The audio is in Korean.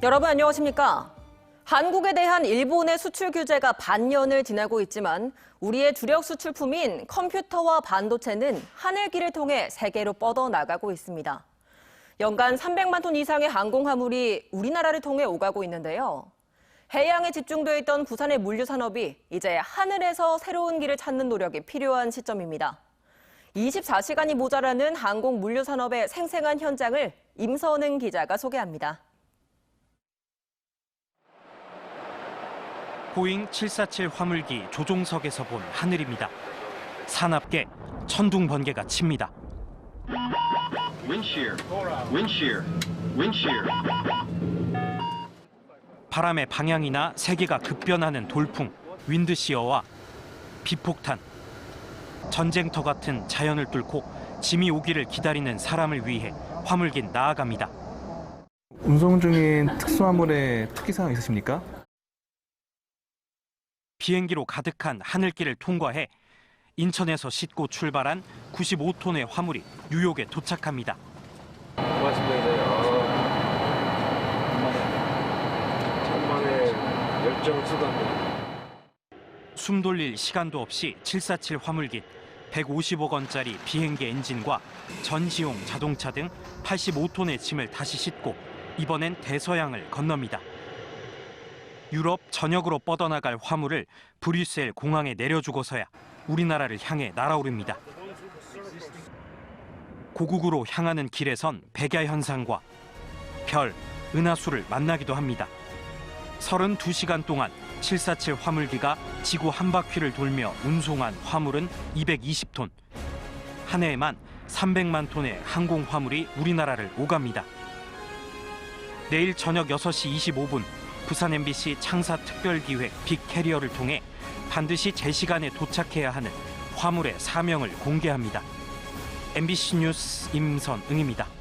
여러분 안녕하십니까? 한국에 대한 일본의 수출 규제가 반년을 지나고 있지만 우리의 주력 수출품인 컴퓨터와 반도체는 하늘길을 통해 세계로 뻗어나가고 있습니다. 연간 300만 톤 이상의 항공화물이 우리나라를 통해 오가고 있는데요. 해양에 집중돼 있던 부산의 물류 산업이 이제 하늘에서 새로운 길을 찾는 노력이 필요한 시점입니다. 24시간이 모자라는 항공 물류 산업의 생생한 현장을 임선은 기자가 소개합니다. 보잉 747 화물기 조종석에서 본 하늘입니다. 사납게 천둥 번개가 칩니다. Wind shear. Wind shear. Wind shear. 바람의 방향이나 세계가 급변하는 돌풍, 윈드시어와 비폭탄, 전쟁터 같은 자연을 뚫고 짐이 오기를 기다리는 사람을 위해 화물긴 나아갑니다. 운송 중인 특수화물의 특이사항 있으십니까? 비행기로 가득한 하늘길을 통과해 인천에서 싣고 출발한 95톤의 화물이 뉴욕에 도착합니다. 숨 돌릴 시간도 없이 747 화물기 150억 원짜리 비행기 엔진과 전시용 자동차 등 85톤의 짐을 다시 싣고 이번엔 대서양을 건넙니다. 유럽 전역으로 뻗어나갈 화물을 브뤼셀 공항에 내려주고서야 우리나라를 향해 날아오릅니다. 고국으로 향하는 길에선 백야 현상과 별, 은하수를 만나기도 합니다. 32시간 동안 747 화물기가 지구 한 바퀴를 돌며 운송한 화물은 220톤. 한 해에만 300만 톤의 항공 화물이 우리나라를 오갑니다. 내일 저녁 6시 25분 부산 MBC 창사 특별기획 빅캐리어를 통해 반드시 제 시간에 도착해야 하는 화물의 사명을 공개합니다. MBC 뉴스 임선응입니다.